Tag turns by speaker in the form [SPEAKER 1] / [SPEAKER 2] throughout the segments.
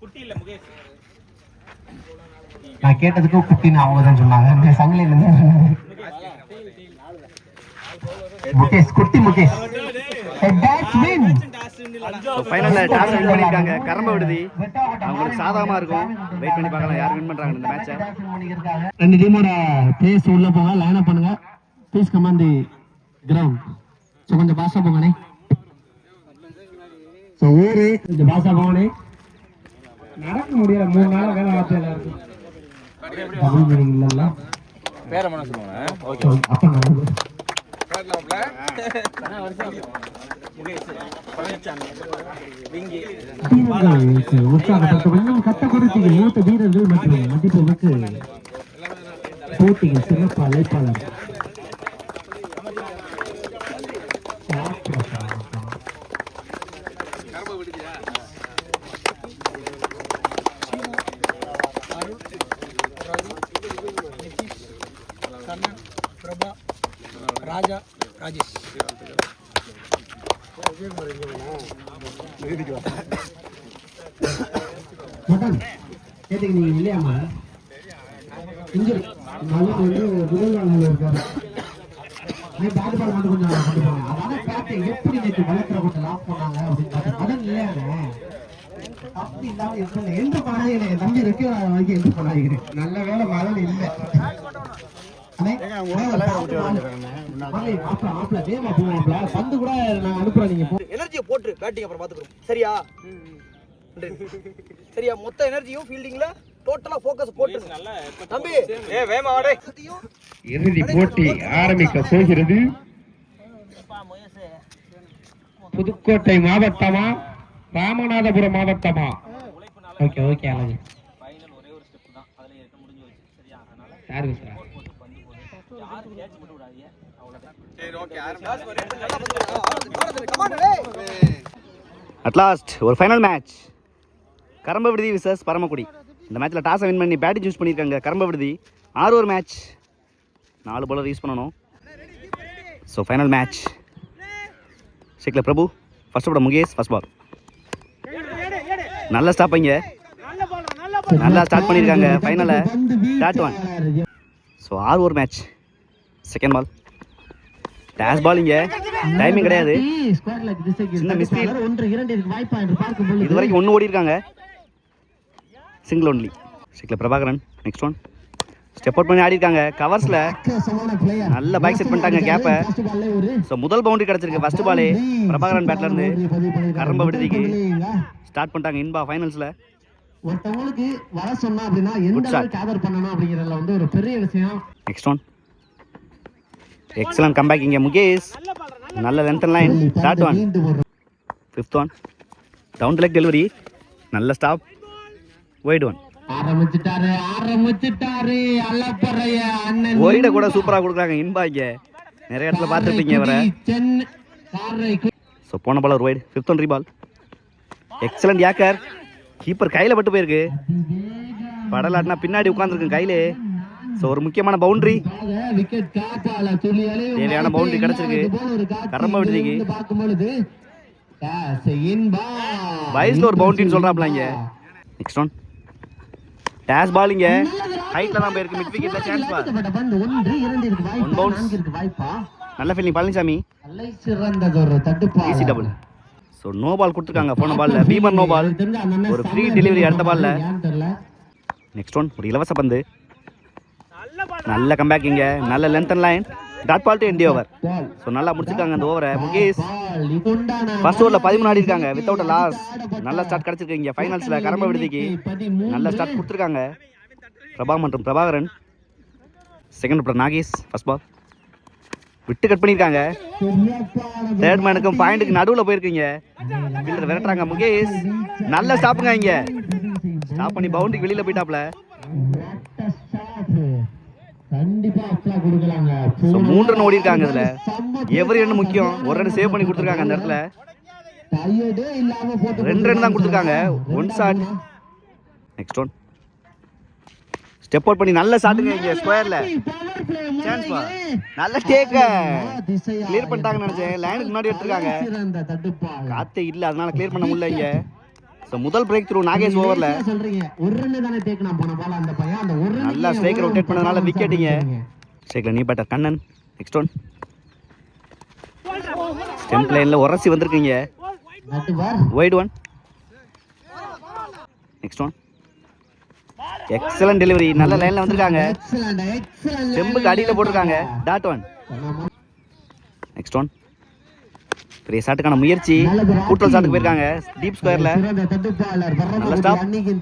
[SPEAKER 1] குட்டி இல்ல முகேஷ்.
[SPEAKER 2] நான் கேட்டதுக்கு குட்டின்னு அவங்க தான் சொன்னாங்க. இந்த சங்கிலில இருந்து முகேஷ் குட்டி முகேஷ்.
[SPEAKER 3] ஃபைனலில் டாஸ் வின் பண்ணியிருக்காங்க கரம்ப விடுதி. அவங்களுக்கு சாதகமாக இருக்கும். வெயிட் பண்ணி பார்க்கலாம் யார் வின் பண்ணுறாங்க இந்த மேட்சை
[SPEAKER 2] ரெண்டு டீமோட பிளேஸ் உள்ள போங்க லைன் அப் பண்ணுங்க. Please command the ground so கொஞ்சம் பாசா போங்கண்ணே. ஸோ ஊரு கொஞ்சம் பாசா போங்கண்ணே. நடக்க முடியல. மூணு நாள் வேலை பார்த்து எல்லாருக்கும். தமிழ் மீனிங் இல்லைல்ல.
[SPEAKER 1] பேர மனசு
[SPEAKER 2] So, அப்ப மூத்த வீரர்கள் மற்றும் மதிப்புமிக்கு போட்டியின் சிறப்பு அழைப்பாளர்
[SPEAKER 4] பிரபா ராஜா ராஜேஷ்
[SPEAKER 2] மகன் நேற்றுக்கு நீங்கள் இல்லையாமா இன்ஜுரி மகன் வந்து முதல் இருக்காரு நீ பேட் பால் மட்டும் கொஞ்சம் கொண்டு எப்படி நேற்று கொஞ்சம் லாக் பண்ணாங்க அப்படின்னு அப்படி எப்படி எந்த பண்ணாங்க என் தம்பி வாங்கி எந்த பண்ணாங்க நல்ல வேலை மகன் இல்லை பந்து கூட நான் அனுப்புறேன் நீங்க போ.
[SPEAKER 4] எனர்ஜியை போட்டு பேட்டிங் அப்புறம் பார்த்துக்கிறோம் சரியா. சரியா? மொத்த எனர்ஜியும் ஃபீல்டிங்ல டோட்டலா ஃபோக்கஸ் போட்டு தம்பி.
[SPEAKER 1] ஏ வேமா வாடே.
[SPEAKER 2] இறுதி போட்டி ஆரம்பிக்க போகிறது. புதுக்கோட்டை மாவட்டமா? ராமநாதபுரம் மாவட்டமா? ஓகே ஓகே அழகு.
[SPEAKER 1] ஃபைனல் ஒரே ஒரு ஸ்டெப் தான் அதுல இருக்க முடிஞ்சு போச்சு சரியா அதனால
[SPEAKER 2] யாரு பேசுறா
[SPEAKER 1] யாரு கேட்ச் மட்டும் விடாதீங்க அவ்வளவுதான்
[SPEAKER 3] அட்லாஸ்ட் ஒரு ஃபைனல் மேட்ச் கரம்ப விடுதி விசஸ் பரமக்குடி. இந்த மேட்ச்சில் டாஸை வின் பண்ணி பேட்டிங் சூஸ் பண்ணியிருக்காங்க கரம்ப விடுதி ஆறு ஒரு மேட்ச் நாலு பாலர் யூஸ் பண்ணணும். ஸோ ஃபைனல் மேட்ச் ஷேக்ல பிரபு ஃபர்ஸ்ட் போட முகேஷ் ஃபர்ஸ்ட் பால் நல்ல ஸ்டாப் இங்கே. நல்லா ஸ்டார்ட் பண்ணியிருக்காங்க ஃபைனலை டாட் ஒன் ஸோ ஆறு ஒரு match second ball dash ball இங்கே டைமிங் கிடையாது சின்ன misfield.
[SPEAKER 2] ஒன்று இரண்டு இருக்கு வாய்ப்பா என்று பார்க்கும்
[SPEAKER 3] இது வரைக்கும் ஒன்று ஓடி இருக்காங்க single only ஷேக்ல Prabhakaran next one step out பண்ணி ஆடி இருக்காங்க கவர்ஸில். நல்ல back set பண்ணிட்டாங்க
[SPEAKER 2] ஒரு
[SPEAKER 3] ஸோ முதல் பவுண்டரி கிடச்சிருக்கு ஃபர்ஸ்ட் பாலே பிரபாகரன் பேட்ல இருந்து. கரம்ப விடுதிக்கு. ஸ்டார்ட் பண்ணிட்டாங்க இன்பா ஃபைனல்ஸில்
[SPEAKER 2] ஒருத்தவங்களுக்கு வர சொன்னா அப்படின்னா எந்த. அளவுக்கு ஆதர் பண்ணணும் அப்படிங்கறதுல வந்து ஒரு பெரிய விஷயம்
[SPEAKER 3] நெக்ஸ்ட் ஒன் எக்ஸலன்ட் கம்பேக் இங்கே முகேஷ். நல்ல length line dot one fifth one down leg delivery நல்ல ஸ்டாப் ஒயிட் ஒன்
[SPEAKER 2] ஆரம்பிச்சிட்டாரு ஆரம்பிச்சிட்டாரு. அல்லப்பறைய அண்ணன்.
[SPEAKER 3] ஒயிட கூட சூப்பராக கொடுக்குறாங்க இன்பா இங்கே நிறைய இடத்துல பார்த்துருப்பீங்க
[SPEAKER 2] காரைக்குடி
[SPEAKER 3] ஸோ போன பால் ஒரு wide fifth one reball excellent yorker keeper கையில் பட்டு போயிருக்கு. படலாட்டினா பின்னாடி உட்காந்துருக்கு கையிலே. ஸோ ஒரு முக்கியமான பவுண்டரி தேவையான பவுண்டரி கிடைச்சிருக்கு. கரம்ப விடுதிக்கு.
[SPEAKER 2] வயசுல
[SPEAKER 3] வயசில் ஒரு பவுண்டரின்னு சொல்றாப்ல இங்கே. நெக்ஸ்ட் ஒன் டேஷ் பால் இங்கே. ஹைட்டில் தான் போயிருக்கு. மிட் விக்கெட்ல சான்ஸ் பால்
[SPEAKER 2] ஒன் பந்து
[SPEAKER 3] நல்ல fielding Palaniswami
[SPEAKER 2] easy
[SPEAKER 3] easy double so no ball கொடுத்துருக்காங்க. போன பால்ல பீமர் நோ பால் ஒரு ஃப்ரீ டெலிவரி அடுத்த பால்ல நெக்ஸ்ட் ஒன் ஒரு இலவச பந்து. நல்ல கம்பேக் இங்கே. நல்ல length and line dot ball to end the over so நல்லா முடிச்சிருக்காங்க அந்த ஓவரை முகேஷ் ஃபர்ஸ்ட் ஓவரில் பதிமூணு ஆடி இருக்காங்க. வித்தவுட் லாஸ் நல்ல ஸ்டார்ட் கிடச்சிருக்கு இங்கே ஃபைனல்ஸில் கரம்ப விடுதிக்கு. நல்ல ஸ்டார்ட் கொடுத்துருக்காங்க. பிரபா மற்றும் பிரபாகரன். செகண்ட் அப்புறம் நாகேஷ். ஃபர்ஸ்ட் பால் விட்டு கட் பண்ணியிருக்காங்க. தேர்ட் மேனுக்கும் பாயிண்ட்டுக்கு நடுவில் போயிருக்கீங்க. ஃபீல்டர் விரட்டுறாங்க முகேஷ். நல்ல ஸ்டாப்புங்க இங்கே. ஸ்டாப் பண்ணி பவுண்டரிக்கு வெளியில் போயிட்டாப்ல. ஸோ மூன்று ரன் ஓடி இருக்காங்க இதில். எவரி ரன் முக்கியம்? ஒரு ரன் சேவ் பண்ணி கொடுத்துருக்காங்க அந்த இடத்துல. ரெண்டு ரன் தான் கொடுத்துருக்காங்க. One shot next one step out பண்ணி நல்ல ஷாட்டுங்க இங்கே ஸ்கொயரில் சான்ஸ் பா. நல்ல டேக்க கிளியர் பண்ணிட்டாங்கன்னு நினச்சேன். லைனுக்கு முன்னாடி எடுத்துருக்காங்க. காத்தே இல்லை அதனால கிளியர் பண்ண முடியல இங்கே. ஸோ முதல் பிரேக் த்ரூ நாகேஷ் ஓவரில் நல்லா பண்ணதுனால
[SPEAKER 2] performance
[SPEAKER 3] wicketங்க.
[SPEAKER 2] அப்படிங்கிறீங்க.
[SPEAKER 3] ஸ்ட்ரைக்கில் நீ batter Kannan next one stump லைனில் உரசி வந்திருக்கீங்க. Wide one next one excellent delivery நல்ல லைனில் வந்திருக்காங்க. ஸ்டெம்புக்கு அடியில் போட்டிருக்காங்க டாட் ஒன். நெக்ஸ்ட் ஒன் பெரிய ஷாட்டுக்கான முயற்சி. கூட்டல் ஷாட்டுக்கு போயிருக்காங்க. டீப் ஸ்கொயரில் நல்ல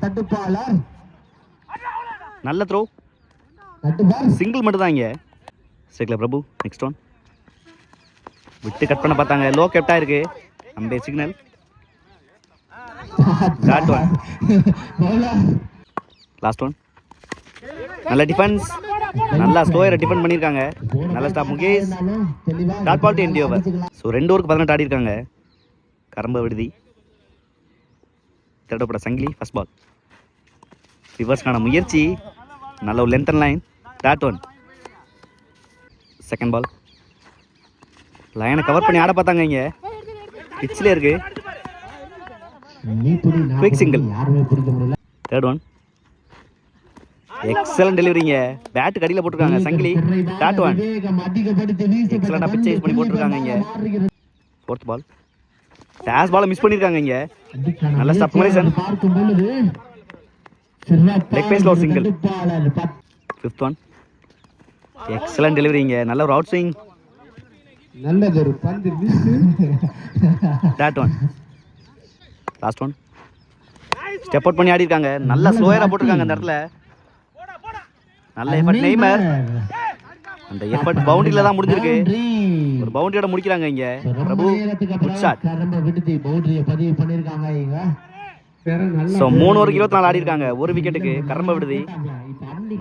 [SPEAKER 2] தட்டுப்பாளர்.
[SPEAKER 3] நல்ல த்ரோ சிங்கிள் மட்டும் தான் இங்கே. ஸ்ட்ரைக்கில் பிரபு. நெக்ஸ்ட் ஒன் விட்டு கட் பண்ண பார்த்தாங்க. லோ கெப்டா இருக்கு அம்பே சிக்னல் லாஸ்ட் ஒன் நல்ல டிஃபென்ஸ் நல்லா ஸ்டோயரை டிஃபெண்ட் பண்ணியிருக்காங்க நல்ல stop Mukesh. Dot ball to end the over so ரெண்டு ஓவருக்கு பதினெட்டு ஆடிருக்காங்க கரம்ப விடுதி. தேடப்பட சங்கிலி ஃபர்ஸ்ட் பால் ரிவர்ஸ்க்கான முயற்சி. நல்ல ஒரு length line dot one second ball லைனை கவர் பண்ணி ஆட பார்த்தாங்க இங்கே. பிச்சில் இருக்கு.
[SPEAKER 2] Quick single
[SPEAKER 3] third one excellent டெலிவரிங்க பேட்டு கடியில் போட்டிருக்காங்க சங்கிலி. டாட் ஒன் ஆ pitch use பண்ணி போட்டிருக்காங்க இங்க. ஃபோர்த் பால் டேஸ் பாலை மிஸ் பண்ணியிருக்காங்க இங்கே. நல்ல stop
[SPEAKER 2] முயற்சியை
[SPEAKER 3] Morrison.
[SPEAKER 2] பார்க்கும் பொழுது சிறப்பான
[SPEAKER 3] Leg pace ல ஒரு
[SPEAKER 2] பத்-
[SPEAKER 3] ஃபிஃப்த் ஒன் எக்ஸலன்ட் டெலிவரிங்க நல்ல ஒரு அவுட் ஸ்விங்
[SPEAKER 2] நல்லது ஒரு பந்து
[SPEAKER 3] dot one last one step out பண்ணி ஆடி இருக்காங்க நல்லா ஸ்லோயராக போட்டிருக்காங்க அந்த இடத்துல. நல்ல எஃபர்ட் நெய்மர். அந்த எஃபர்ட் பவுண்டரியில் தான் முடிஞ்சிருக்கு. ஒரு பவுண்டரியோட முடிக்கிறாங்க இங்கே. பிரபு குட் ஷாட்
[SPEAKER 2] ரொம்ப விடுதி பவுண்டரிய பதிவு பண்ணிருக்காங்க இங்க
[SPEAKER 3] ஸோ மூணு ஓவருக்கு இருபத்தி நாலு ஆடி இருக்காங்க. ஒரு விக்கெட்டுக்கு கரம்ப விடுதி.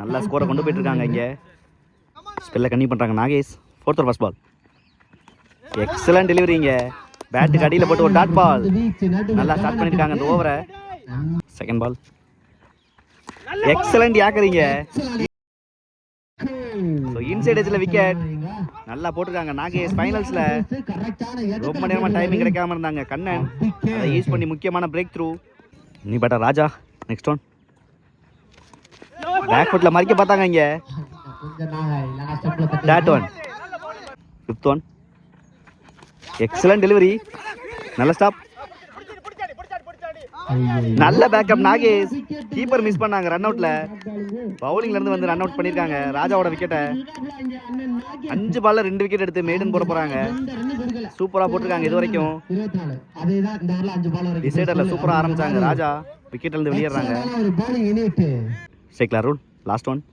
[SPEAKER 3] நல்ல ஸ்கோரை கொண்டு போயிட்டு இருக்காங்க இங்கே. ஸ்பெல்ல கண்ணி பண்ணுறாங்க Nagesh. Fourth over first ball excellent டெலிவரிங்க பேட்டுக்கு அடியில் போட்டு ஒரு டாட் பால் நல்லா ஸ்டார்ட் பண்ணியிருக்காங்க அந்த ஓவரை செகண்ட் பால் எக்ஸலண்ட் யாக்குறீங்க. இன்சைட் எஜ்ல விக்கெட் நல்லா போட்டிருக்காங்க நாகேஷ் ஃபைனல்ஸ்ல ரொம்ப நேரமா டைமிங் கிடைக்காம இருந்தாங்க கண்ணன். அதை யூஸ் பண்ணி முக்கியமான பிரேக் த்ரூ நீ Patta Raja next one back ஃபுட்ல மறிக்க பார்த்தாங்க இங்க. Dot one fifth one excellent delivery நல்ல ஸ்டாப் நல்ல பேக்கப் நாகேஷ். கீப்பர் மிஸ் பண்ணாங்க ரன் அவுட்ல பவுலிங்ல இருந்து வந்து ரன் அவுட் பண்ணிருக்காங்க. ராஜாவோட விக்கெட்டை அஞ்சு பால்ல ரெண்டு விக்கெட் எடுத்து மெய்டன் போட போறாங்க. சூப்பரா போட்டிருக்காங்க இது வரைக்கும். டிசைடர்ல சூப்பரா ஆரம்பிச்சாங்க ராஜா. விக்கெட்ல இருந்து வெளியேறாங்க. சேக்லா ரூல் லாஸ்ட் ஒன்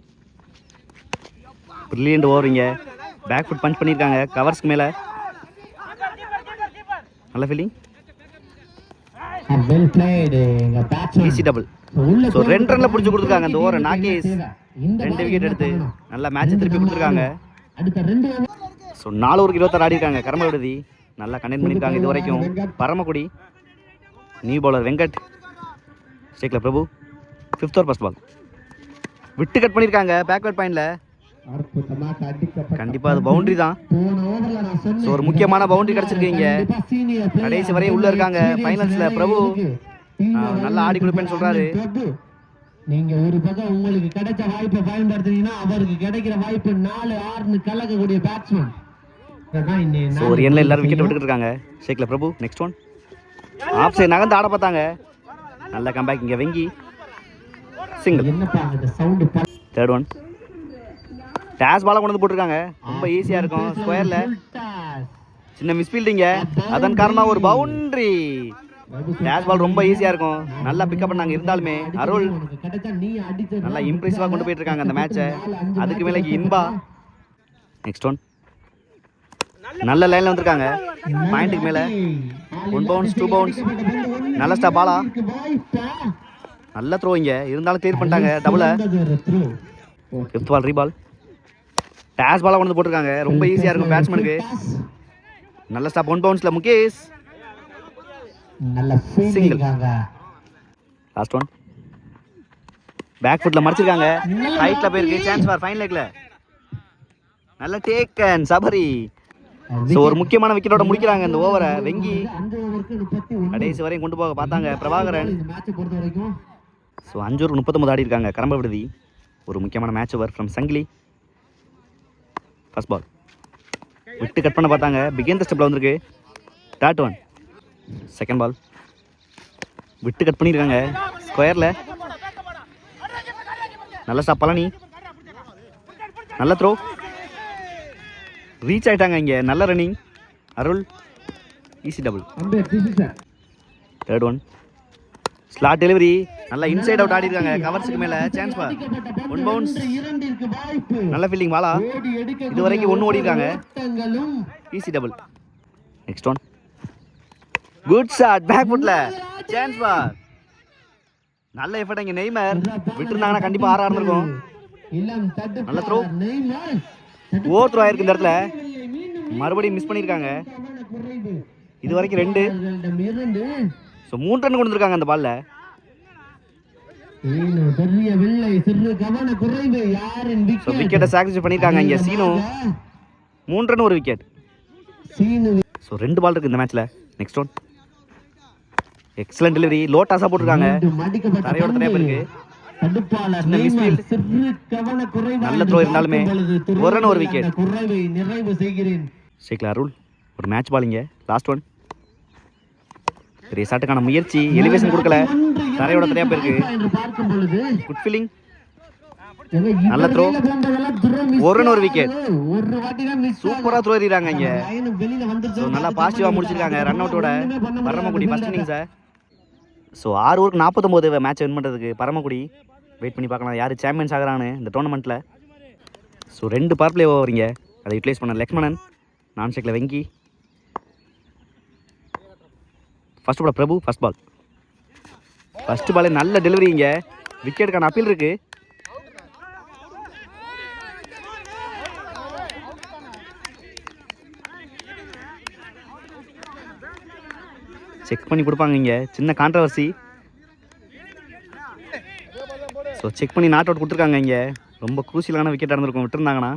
[SPEAKER 3] பிரில்லியன்ட் ஓவரிங்க பேக் ஃபுட் பஞ்ச் பண்ணியிருக்காங்க கவர்ஸ்க்கு மேலே. நல்ல ஃபீலிங் ஈஸி டபுள் ஸோ ரெண்டு ரன்ல பிடிச்சி கொடுத்துருக்காங்க அந்த ஓவரை. நாகேஷ் ரெண்டு விக்கெட் எடுத்து நல்லா மேட்ச் திருப்பி கொடுத்துருக்காங்க. ஸோ நாலு ஓவருக்கு இருபத்தாறு ஆடி இருக்காங்க கரம விடுதி. நல்லா கண்டெயின் பண்ணியிருக்காங்க இது வரைக்கும். Paramakudi. New bowler Venkat. ஸ்டேக்ல Prabhu. Fifth over first ball விட்டு கட் பண்ணியிருக்காங்க பேக்வர்ட் பாயிண்ட்ல கண்டிப்பாக அது பவுண்டரி தான். ஸோ ஒரு முக்கியமான பவுண்டரி கிடச்சிருக்கீங்க.
[SPEAKER 2] கண்டிப்பா
[SPEAKER 3] கடைசி வரையும் உள்ள இருக்காங்க. ஃபைனல்ஸ்ல பிரபு. நல்லா ஆடி கொடுப்பேன்னு சொல்றாரு.
[SPEAKER 2] நீங்க ஒரு பக்கம் உங்களுக்கு கிடைச்ச வாய்ப்பை பயன்படுத்துனீங்கன்னா அவருக்கு கிடைக்கிற வாய்ப்பு நாலு ஆறுன்னு கலக்கக்கூடிய பேட்ஸ்மேன்
[SPEAKER 3] ஒரு எண்ணில் எல்லாரும் விக்கெட் விட்டுட்டு இருக்காங்க. ஷேக்ல Prabhu next one off side நகர்ந்து ஆட பார்த்தாங்க. நல்ல கம்பேக் இங்கே வெங்கி. சிங்கிள்
[SPEAKER 2] என்னப்பா அந்த சவுண்ட்
[SPEAKER 3] தேர்ட் ஒன் டேஸ் பாலை கொண்டு வந்து போட்டிருக்காங்க. ரொம்ப ஈஸியாக இருக்கும். ஸ்கொயரில் சின்ன மிஸ்ஃபீல்டிங்க அதன் காரணமாக ஒரு பவுண்டரி டேஸ் பால் ரொம்ப ஈஸியாக இருக்கும். நல்லா பிக்கப் பண்ணாங்க. இருந்தாலுமே அருள் நல்லா இம்ப்ரெசிவாக கொண்டு போயிட்டு இருக்காங்க அந்த மேட்சை அதுக்கு மேலே இன்பா. நெக்ஸ்ட் ஒன் நல்ல லைனில் வந்திருக்காங்க. பாயிண்ட்டுக்கு மேலே. ஒன் பவுன்ஸ் டூ பவுன்ஸ் நல்ல ஸ்டா பாலா நல்ல த்ரோ இங்க. இருந்தாலும் கிளியர் பண்ணிட்டாங்க. டபுள ஃபிஃப்த் பால் ரீபால் டேஸ் பாலாக கொண்டு போட்டிருக்காங்க. ரொம்ப ஈஸியாக இருக்கும் பேட்ஸ்மேனுக்கு நல்ல stop one பவுன்ஸில் Mukesh.
[SPEAKER 2] Fielding
[SPEAKER 3] last one back ஃபுட்டில் மறைச்சிருக்காங்க. ஹைட்டில் போயிருக்கு. சான்ஸ் ஃபார் ஃபைன் லெக்கில் நல்ல டேக்கன் சபரி. ஸோ ஒரு முக்கியமான விக்கெட்டோட முடிக்கிறாங்க இந்த ஓவரை வெங்கி. கடைசி வரையும் கொண்டு போக பார்த்தாங்க பிரபாகரன். ஸோ அஞ்சு ஒரு முப்பத்தொம்பது ஆடி இருக்காங்க. கரம்ப விடுதி. ஒரு முக்கியமான match over from Sangili. First ball விட்டு கட் பண்ண பார்த்தாங்க. பிகேந்த ஸ்டெப்பில் வந்திருக்கு. டாட் ஒன் செகண்ட் பால் விட்டு கட் பண்ணியிருக்காங்க ஸ்கொயரில் நல்ல ஸ்டாப் பழனி. நல்ல த்ரோ ரீச் ஆயிட்டாங்க இங்கே. நல்ல running Arul. Easy double third one slot delivery நல்லா இன்சைட் அவுட் ஆடி இருக்காங்க கவர்ஸுக்கு மேல. சான்ஸ் பா. ஒன் பவுன்ஸ் நல்ல ஃபீல்டிங் வாலா. இது வரைக்கும் ஒன்று ஓடி இருக்காங்க easy double next one good shot back ஃபுட்ல சான்ஸ் பா. நல்ல எஃபர்ட் இங்க நெய்மர். விட்டுருந்தாங்கன்னா கண்டிப்பா ஆறா இருந்திருக்கும் நல்ல
[SPEAKER 2] த்ரோ
[SPEAKER 3] ஓவர் த்ரோ ஆயிருக்கு இந்த இடத்துல. மறுபடியும் மிஸ் பண்ணியிருக்காங்க இது வரைக்கும் ரெண்டு. ஸோ மூணு ரன் கொண்டு வந்திருக்காங்க அந்த பால்ல ஸோ
[SPEAKER 2] விக்கெட்
[SPEAKER 3] விக்கெட்டை சாக்ரிஃபைஸ் பண்ணியிருக்காங்க இங்க சீனு. மூணு ரன் ஒரு விக்கெட்
[SPEAKER 2] சீனு
[SPEAKER 3] ஸோ ரெண்டு பால் இருக்கு இந்த மேட்ச்ல நெக்ஸ்ட் ஒன் எக்ஸலன்ட் டெலிவரி லோட்டாஸா போட்டிருக்காங்க. தரையோட தரையா நல்ல இருந்தாலுமே ஒரு run ஒரு.
[SPEAKER 2] குறைவை நிறைவு செய்கிறேன்.
[SPEAKER 3] அருள் ஒரு மேட்ச் பால் இங்க. லாஸ்ட் ஒன் பெரிய முயற்சி எலிவேஷன் கொடுக்கல. தரையோட தரையா போயிருக்கு. குட் ஃபீலிங் நல்ல
[SPEAKER 2] த்ரோ
[SPEAKER 3] ஒரு நூறு ஒரு wicket. சூப்பரா த்ரோ எறிகிறாங்க இங்க. ஸோ நல்லா பாசிட்டிவா முடிச்சிருக்காங்க. Run அவுட்டோட Paramakudi first inning sir so ஆறு ஊருக்கு நாற்பத்தொம்போது மேட்ச் வின் பண்ணுறதுக்கு பரமக்குடி. வெயிட் பண்ணி பார்க்கலாம். யார் சாம்பியன்ஸ் ஆகிறான்னு இந்த டோர்னமெண்ட்டில் ஸோ ரெண்டு பவர் பிளே ஓவரிங்க அதை யூட்டிலைஸ் பண்ண லக்ஷ்மணன் நான் செக்கில் Venky. First ball Prabhu first ball first பாலே நல்ல டெலிவரி இங்கே. விக்கெட்டுக்கான அப்பீல் இருக்குது செக் பண்ணி கொடுப்பாங்க இங்கே. சின்ன கான்ட்ரவர்சி ஸோ செக் பண்ணி நாட் அவுட் கொடுத்துருக்காங்க இங்கே. ரொம்ப குரூசியலான விக்கெட் இருந்திருக்கும். விட்டுருந்தாங்கன்னா.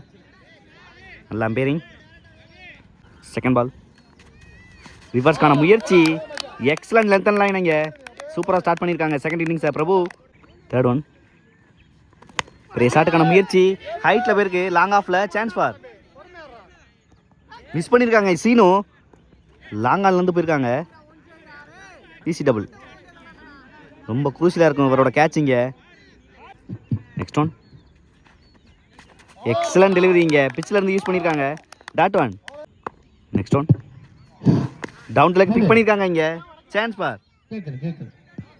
[SPEAKER 3] நல்லா அம்பேரிங் செகண்ட் பால் ரிவர்ஸ்க்கான முயற்சி. எக்ஸலன்ட் லென்த் அண்ட் லைன் இங்கே. சூப்பராக ஸ்டார்ட் பண்ணியிருக்காங்க செகண்ட் இன்னிங்ஸை பிரபு. தேர்ட் ஒன் பெரிய ஷாட்டுக்கான முயற்சி. ஹைட்டில் போயிருக்கு. லாங் ஆஃபில் சான்ஸ் ஃபார் மிஸ் பண்ணியிருக்காங்க சீனு. லாங் ஆன்லேருந்து போயிருக்காங்க. ஈசி டபுள் ரொம்ப குரூசியலாக இருக்கும் இவரோட கேட்சிங்க நெக்ஸ்ட் ஒன் எக்ஸலன்ட் டெலிவரி இங்கே. பிச்சில் இருந்து யூஸ் பண்ணியிருக்காங்க dot one next one down leg pick பண்ணியிருக்காங்க இங்கே. சான்ஸ் பார்.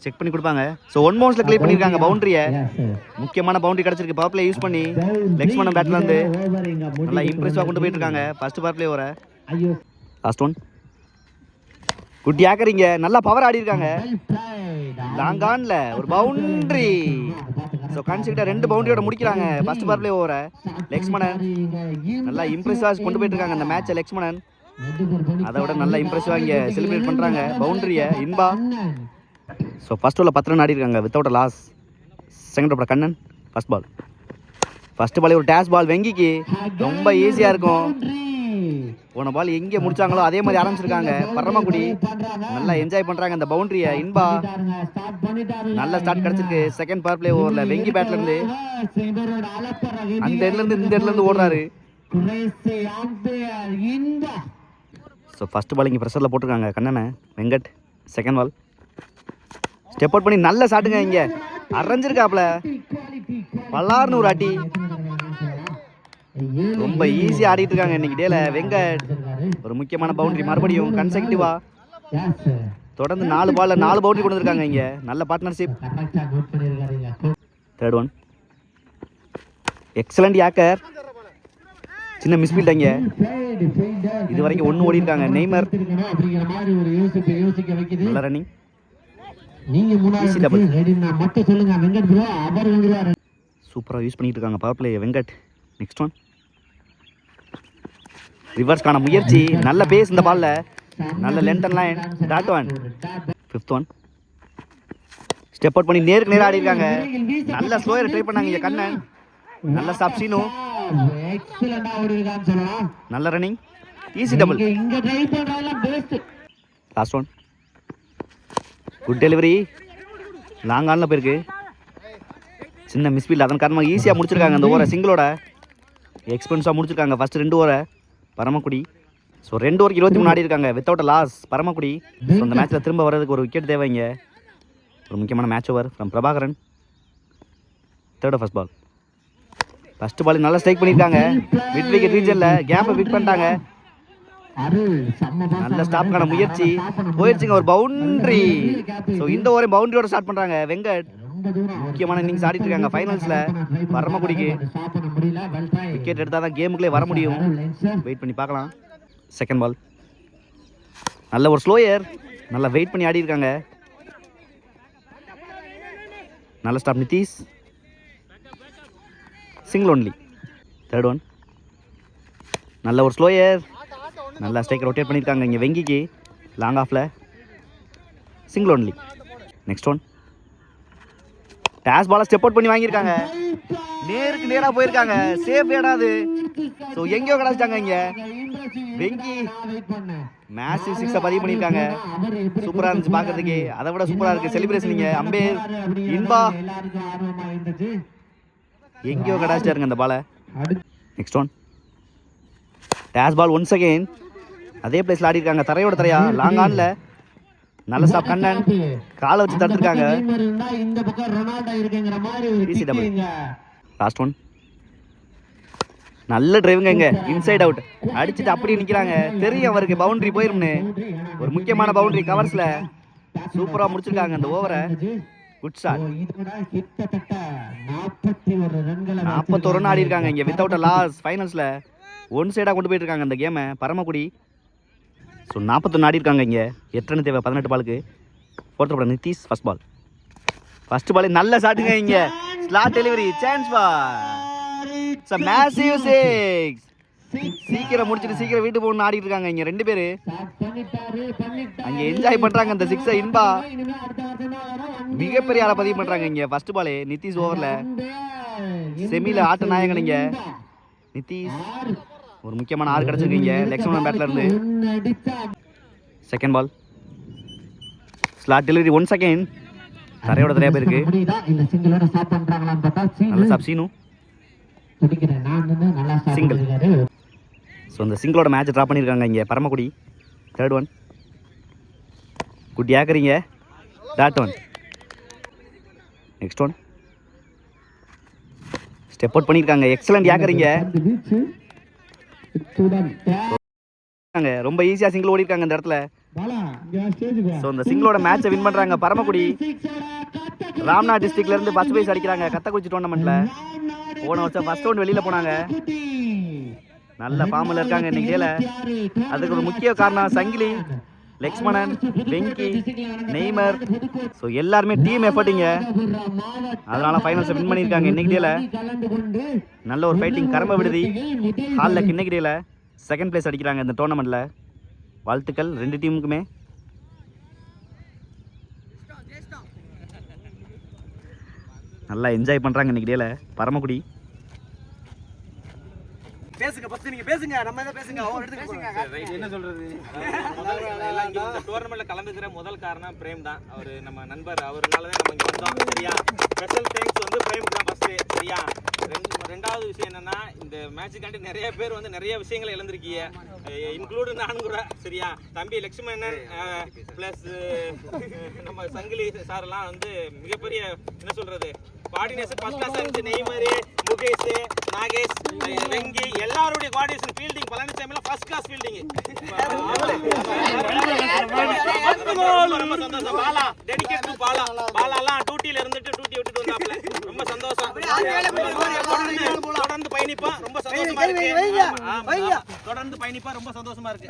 [SPEAKER 3] செக் பண்ணி கொடுப்பாங்க. ஸோ ஒன் பவுன்ஸில் கிளியர் பண்ணியிருக்காங்க பவுண்டரியை. முக்கியமான பவுண்டரி கிடச்சிருக்கு. பவர் பிளே யூஸ் பண்ணி பேட்ல இருந்து
[SPEAKER 2] Over இங்க
[SPEAKER 3] நல்லா இம்ப்ரெசிவாக கொண்டு போயிட்டு. இருக்காங்க ஃபர்ஸ்ட் பவர் பிளே
[SPEAKER 2] ஐயோ.
[SPEAKER 3] லாஸ்ட் ஒன் குட் யாக்கரிங்க நல்லா பவர் ஆடி இருக்காங்க. லாங் ஆன்ல ஒரு பவுண்டரி ஸோ கன்சிடர் ரெண்டு பவுண்டரியோட முடிக்கிறாங்க. ஃபர்ஸ்ட் பவர் பிளே ஓவர. லக்ஷ்மணன் நல்லா இம்ப்ரெசிவாக கொண்டு போயிட்டு இருக்காங்க இந்த மேட்சை லக்ஷ்மணன் அதை விட நல்லா இம்ப்ரெசிவாக இங்கே செலிப்ரேட் பண்ணுறாங்க பவுண்டரியை இன்பா. ஸோ ஃபர்ஸ்ட் ஓவரில் பத்து ரன் ஆடி இருக்காங்க without loss second over Kannan. First ball first ball ஒரு டேஷ் பால் வெங்கிக்கு. ரொம்ப ஈஸியாக இருக்கும். போன பால் எங்கே முடிச்சாங்களோ அதே மாதிரி ஆரம்பிச்சிருக்காங்க. பரமக்குடி. நல்லா என்ஜாய் பண்ணுறாங்க இந்த பவுண்டரியை இன்பா. நல்ல ஸ்டார்ட் கிடச்சிருக்கு. செகண்ட் பவர் பிளே ஓவரில் வெங்கி பேட்ல இருந்து. அந்த இடத்துல இருந்து இந்த இடத்துல இருந்து ஓடுறாரு. ஸோ ஃபர்ஸ்ட் பால் இங்கே ப்ரெஷரில் போட்டிருக்காங்க. கண்ணனை Venkat second ball step out பண்ணி நல்ல சாட்டுங்க இங்கே. அரைஞ்சிருக்காப்ல பல்லார்னு ஒரு ஆட்டி ரொம்ப ஈஸியாக ஆடிட்டு இருக்காங்க இன்னைக்கு டேல. வெங்கட் ஒரு முக்கியமான பவுண்டரி மறுபடியும் கன்செக்டிவா தொடர்ந்து நாலு பால்ல நாலு பவுண்டரி கொண்டு இருக்காங்க இங்கே. நல்ல partnership third one excellent yorker சின்ன மிஸ்பீல்ட் இங்கே. இது வரைக்கும் ஒன்று ஓடி இருக்காங்க நெய்மர்
[SPEAKER 2] அப்படிங்கிற மாதிரி ஒரு யோசிப்பு யோசிக்க வைக்குது.
[SPEAKER 3] நல்ல ரன்னிங்
[SPEAKER 2] நீங்க
[SPEAKER 3] Easy
[SPEAKER 2] மூணாவது
[SPEAKER 3] double.
[SPEAKER 2] ரெடினா மட்டும் சொல்லுங்க. வெங்கட் ப்ரோ அவர் வந்துருவாரு
[SPEAKER 3] சூப்பராக யூஸ் பண்ணிட்டு இருக்காங்க. Power play Venkat next one ரிவர்ஸ்க்கான முயற்சி. நல்ல பேஸ் இந்த பால்ல நல்ல length and line dot one fifth one step out பண்ணி நேருக்கு நேரம் ஆடி இருக்காங்க நல்ல ஸ்லோயர் ட்ரை பண்ணாங்க இங்க கண்ணன். நல்ல சீனு
[SPEAKER 2] எக்ஸலண்டா ஓடி இருக்கான்னு சொல்லலாம்
[SPEAKER 3] நல்ல ரன்னிங் ஈஸி டபுள்
[SPEAKER 2] இங்க இங்க ட்ரை பண்றதெல்லாம் best
[SPEAKER 3] last one good delivery long ஆனில் போயிருக்கு. சின்ன மிஸ்பீல் அதன் காரணமாக ஈஸியாக முடிச்சிருக்காங்க அந்த ஓவரை சிங்கிளோட எக்ஸ்பென்ஸாக முடிச்சிருக்காங்க. ஃபர்ஸ்ட் ரெண்டு ஓவரை பரமக்குடி. ஸோ ரெண்டு ஓவருக்கு இருபத்தி மூணு ஆடி இருக்காங்க. Without loss Paramakudi. ஸோ அந்த மேட்ச்சில் திரும்ப வர்றதுக்கு ஒரு விக்கெட் தேவைங்க ஒரு முக்கியமான match over from Prabhakaran. Third first ball first ball நல்லா ஸ்ட்ரைக் பண்ணியிருக்காங்க மிட் விக்கெட் ரீஜனில் கேப்பை விட் பண்ணிட்டாங்க. நல்ல ஸ்டாப்க்கான முயற்சி. போயிடுச்சுங்க ஒரு பவுண்டரி ஸோ இந்த ஓவரே பவுண்டரியோட ஸ்டார்ட் பண்ணுறாங்க வெங்கட் முக்கியமான இன்னிங்ஸ் ஆடிட்டு இருக்காங்க. ஃபைனல்ஸில் பரமக்குடிக்கு. விக்கெட் எடுத்தால் தான் கேமுக்குள்ளே வர முடியும். வெயிட் பண்ணி பார்க்கலாம். செகண்ட் பால் நல்ல ஒரு ஸ்லோயர் நல்லா வெயிட் பண்ணி ஆடி இருக்காங்க நல்ல stop Nitish single only. Third one நல்ல ஒரு ஸ்லோயர் நல்லா ஸ்ட்ரைக் ரொட்டேட் பண்ணியிருக்காங்க இங்கே வெங்கிக்கு. லாங் ஆஃபில் single only next one dash பாலை ஸ்டெப் அவுட் பண்ணி வாங்கியிருக்காங்க. நேருக்கு நேராக போயிருக்காங்க. சேஃப் ஏடாது ஸோ எங்கேயோ கிடச்சிட்டாங்க இங்கே. வெங்கி மேட்ச் சிக்ஸை பதிவு பண்ணியிருக்காங்க. சூப்பராக இருந்துச்சு பார்க்கறதுக்கு. அதை விட சூப்பராக இருக்குது செலிப்ரேஷன் இங்கே. அம்பேர் இன்பா. எங்கேயோ கிடச்சிட்டாருங்க அந்த பாலை. Next one dash ball one second அதே பிளேஸில் ஆடி இருக்காங்க தரையோட தரையா. லாங் ஆன்ல நல்ல ஸ்டாப் கண்ணன். காலை வச்சு தடுத்துருக்காங்க. லாஸ்ட் ஒன் நல்ல டிரைவுங்க இங்க. இன்சைட் அவுட் அடிச்சுட்டு அப்படியே நிக்கிறாங்க. தெரியும் அவருக்கு. பவுண்டரி போயிரும்னு. ஒரு முக்கியமான பவுண்டரி கவர்ஸ்ல சூப்பரா முடிச்சிருக்காங்க அந்த ஓவரை குட் ஷாட்
[SPEAKER 2] கிட்டத்தட்ட 41 ரன்களை
[SPEAKER 3] நாற்பத்தோரு ரன் ஆடி இருக்காங்க இங்க வித்தவுட் லாஸ் ஃபைனல்ஸ்ல ஒன் சைடா கொண்டு போயிட்டு இருக்காங்க அந்த கேமை பரமக்குடி. ஸோ நாற்பத்தொன்று ஆடி இருக்காங்க இங்க. எட்டு தேவை பதினெட்டு பாலுக்கு fourth ball Nitish first ball first ball நல்ல ஷாட்டுங்க இங்க. Slot delivery chance ball it's massive six சீக்கிரம் முடிச்சிட்டு சீக்கிரம் வீட்டு போகணும்னு ஆடிட்டு இருக்காங்க இங்க ரெண்டு பேரு. அங்க என்ஜாய் பண்றாங்க அந்த சிக்ஸை இன்பா. மிகப்பெரிய ஆளை பதிவு பண்றாங்க இங்க. ஃபர்ஸ்ட் பாலே நிதிஷ் ஓவர்ல செமில ஆட்ட நாயகன் இங்க. நிதிஷ். ஒரு முக்கியமான ஆறு கிடச்சிருக்கீங்க லெக்ஸ்மன் பேட்ல இருந்து. Second ball slot delivery one second தரையோட தரையா போயிருக்கு. நல்ல. சாப் ஸோ இந்த சிங்கிளோட மேட்ச் ட்ரா பண்ணியிருக்காங்க இங்கே Paramakudi. Third one good ஏக்கரிங்க dot one next one step out பண்ணியிருக்காங்க. எக்ஸலண்ட் ஆக்குறீங்க ரொம்ப ஈஸியாக சிங்கிள் ஓடி இருக்காங்க இந்த இடத்துல. ஸோ இந்த சிங்கிளோட மேட்சை வின் பண்ணுறாங்க பரமக்குடி. ராம்நாத் டிஸ்ட்ரிக்ட்ல இருந்து ஃபர்ஸ்ட் பிரைஸ் அடிக்கிறாங்க. கத்தக்குறிச்சி டோர்னமெண்ட்ல போன வருஷம் ஃபர்ஸ்ட் ரவுண்ட் வெளியில போனாங்க. நல்ல ஃபார்மில் இருக்காங்க இன்னைக்கு அதுக்கு ஒரு முக்கிய காரணம் சங்கிலி லக்ஷ்மணன் வெங்கி நெய்மர். ஸோ எல்லாருமே டீம் எஃபர்ட்டிங்க அதனால ஃபைனல்ஸை வின் பண்ணியிருக்காங்க இன்னைக்கு நல்ல ஒரு ஃபைட்டிங் கரம்ப விடுதி. ஹாலில் இன்னைக்கு செகண்ட் பிளேஸ் அடிக்கிறாங்க இந்த டோர்னமெண்ட்டில் வாழ்த்துக்கள் ரெண்டு டீமுக்குமே நல்லா என்ஜாய் பண்ணுறாங்க இன்னைக்கு டேல பரமக்குடி.
[SPEAKER 4] பேசுங்க பத்து நீங்க பேசுங்க நம்ம எதை பேசுங்க அவங்க எடுத்துக்க போறாங்க
[SPEAKER 1] என்ன சொல்றது? டோர்னமெண்ட்ல கலந்துக்கிற முதல் காரணம் பிரேம் தான். அவர் நம்ம நண்பர் அவர்னால தான் நம்ம இங்க வந்தோம் சரியா? ஸ்பெஷல் தேங்க்ஸ் வந்து பிரேமுக்கு தான் ஃபர்ஸ்ட் சரியா? ரெண்டு ரெண்டாவது விஷயம் என்னன்னா இந்த மேட்சுக்காண்டி நிறைய பேர் வந்து நிறைய விஷயங்களை இழந்திருக்கீங்க. இன்க்ளூடு நானும் கூட சரியா? தம்பி லட்சுமணன் ப்ளஸ் நம்ம சங்கிலி சார்லாம் வந்து மிகப்பெரிய என்ன சொல்றது? கோஆர்டினேஷன் ஃபர்ஸ்ட் கிளாஸ் இருந்துச்சு. நெய்மரு முகேஷ் நாகேஷ் வெங்கி எல்லாருடைய கோஆர்டினேஷன் ஃபீல்டிங் பழனிசாமிலாம் ஃபர்ஸ்ட் கிளாஸ் ஃபீல்டிங் ரொம்ப சந்தோஷம் பாலா டெடிகேட் டு பாலா. பாலாலாம் டியூட்டில இருந்துட்டு டியூட்டி விட்டுட்டு வந்தாப்ல ரொம்ப சந்தோஷம். தொடர்ந்து பயணிப்பா ரொம்ப சந்தோஷமா இருக்கு. தொடர்ந்து பயணிப்பா ரொம்ப சந்தோஷமா இருக்கு.